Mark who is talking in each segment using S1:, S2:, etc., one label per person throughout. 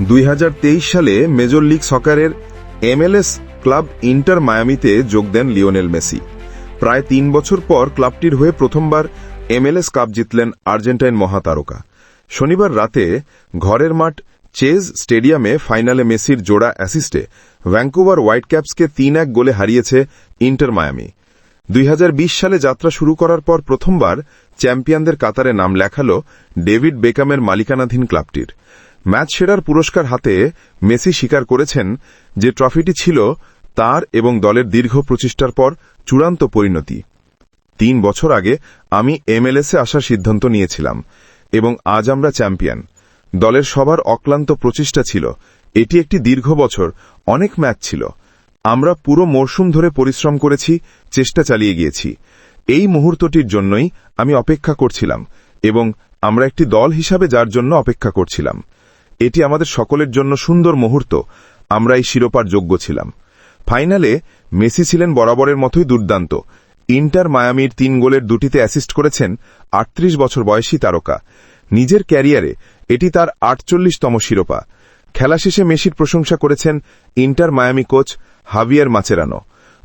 S1: দুই হাজার তেইশ সালে মেজর লিগ সকারের এমএলএস ক্লাব ইন্টার মায়ামিতে যোগ দেন লিওনেল মেসি। প্রায় তিন বছর পর ক্লাবটির হয়ে প্রথমবার এমএলএস কাপ জিতলেন আর্জেন্টাইন মহাতারকা। শনিবার রাতে ঘরের মাঠ চেজ স্টেডিয়ামে ফাইনালে মেসির জোড়া অ্যাসিস্টে ভ্যাঙ্কুভার হোয়াইট ক্যাপসকে তিন এক গোলে হারিয়েছে ইন্টার মায়ামি। দুই হাজার বিশ সালে যাত্রা শুরু করার পর প্রথমবার চ্যাম্পিয়নদের কাতারে নাম লেখাল ডেভিড বেকামের মালিকানাধীন ক্লাবটির। ম্যাচ সেরার পুরস্কার হাতে মেসি স্বীকার করেছেন যে ট্রফিটি ছিল তার এবং দলের দীর্ঘ প্রচেষ্টার পর চূড়ান্ত পরিণতি। তিন বছর আগে আমি এমএলএসে আসার সিদ্ধান্ত নিয়েছিলাম এবং আজ আমরা চ্যাম্পিয়ন। দলের সবার অক্লান্ত প্রচেষ্টা ছিল। এটি একটি দীর্ঘ বছর, অনেক ম্যাচ ছিল। আমরা পুরো মরশুম ধরে পরিশ্রম করেছি, চেষ্টা চালিয়ে গিয়েছি। এই মুহূর্তটির জন্যই আমি অপেক্ষা করছিলাম এবং আমরা একটি দল হিসাবে যার জন্য অপেক্ষা করছিলাম। এটি আমাদের সকলের জন্য সুন্দর মুহূর্ত, আমরা এই শিরোপার যোগ্য ছিলাম। ফাইনালে মেসি ছিলেন বরাবরের মতোই দুর্দান্ত। ইন্টার মায়ামির তিন গোলের দুটিতে অ্যাসিস্ট করেছেন আটত্রিশ বছর বয়সী তারকা। নিজের ক্যারিয়ারে এটি তার আটচল্লিশতম শিরোপা। খেলা শেষে মেসির প্রশংসা করেছেন Inter Miami coach Javier Mascherano.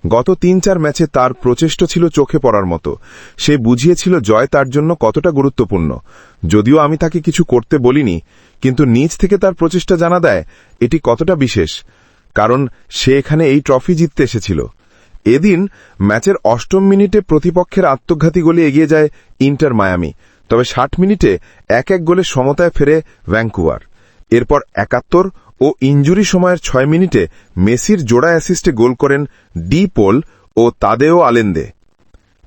S1: গত তিন চার ম্যাচে তার প্রচেষ্ট ছিল চোখে পড়ার মতো। সে বুঝিয়েছিল জয় তার জন্য কতটা গুরুত্বপূর্ণ। যদিও আমি তাকে কিছু করতে বলিনি, কিন্তু নিজ থেকে তার প্রচেষ্টা জানা দেয়, এটি কতটা বিশেষ। কারণ সে এখানে এই ট্রফি জিততে এসেছিল। এদিন ম্যাচের অষ্টম মিনিটে প্রতিপক্ষের আত্মঘাতী গোলে এগিয়ে যায় ইন্টার মায়ামি, তবে ষাট মিনিটে এক এক গোলে সমতায় ফেরে ভ্যাঙ্কুভার এরপর একাত্তর ও ইঞ্জুরি সময়ের ছয় মিনিটে মেসির জোড়া অ্যাসিস্টে গোল করেন ডি পোল ও তাদেও আলেন্দে।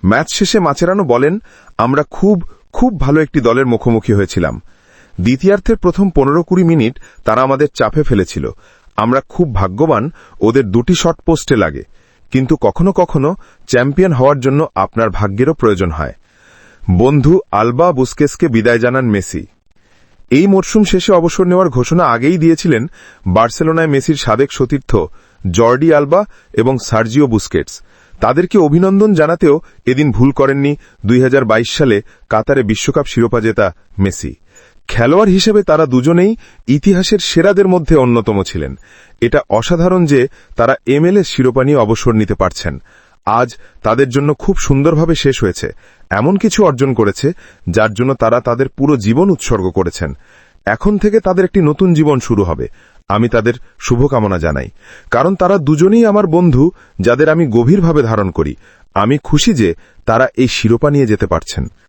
S1: ম্যাচ শেষে মাচেরানো বলেন, আমরা খুব খুব ভালো একটি দলের মুখোমুখি হয়েছিলাম। দ্বিতীয়ার্ধের প্রথম পনেরো কুড়ি মিনিট তারা আমাদের চাপে ফেলেছিল। আমরা খুব ভাগ্যবান ওদের দুটি শট পোস্টে লাগে। কিন্তু কখনো কখনো চ্যাম্পিয়ন হওয়ার জন্য আপনার ভাগ্যেরও প্রয়োজন হয়। বন্ধু আলবা বুস্কেসকে বিদায় জানান মেসি। এই মরশুম শেষে অবসর নেওয়ার ঘোষণা আগেই দিয়েছিলেন বার্সেলোনায় মেসির সাবেক সতীর্থ জর্ডি আলবা এবং সার্জিও বুস্কেটস। তাদেরকে অভিনন্দন জানাতেও এদিন ভুল করেননি দুই হাজার বাইশ সালে কাতারে বিশ্বকাপ শিরোপা জেতা মেসি। খেলোয়াড় হিসেবে তারা দুজনেই ইতিহাসের সেরাদের মধ্যে অন্যতম ছিলেন। এটা অসাধারণ যে তারা এমএলএ শিরোপা নিয়ে অবসর নিতে পারছেন। আজ তাদের জন্য খুব সুন্দরভাবে শেষ হয়েছে। এমন কিছু অর্জন করেছে, যার জন্য তারা তাদের পুরো জীবন উৎসর্গ করেছেন। এখন থেকে তাদের একটি নতুন জীবন শুরু হবে। আমি তাদের শুভকামনা জানাই। কারণ তারা দুজনেই আমার বন্ধু, যাদের আমি গভীরভাবে ধারণ করি। আমি খুশি যে তারা এই শিরোপা নিয়ে যেতে পারছেন।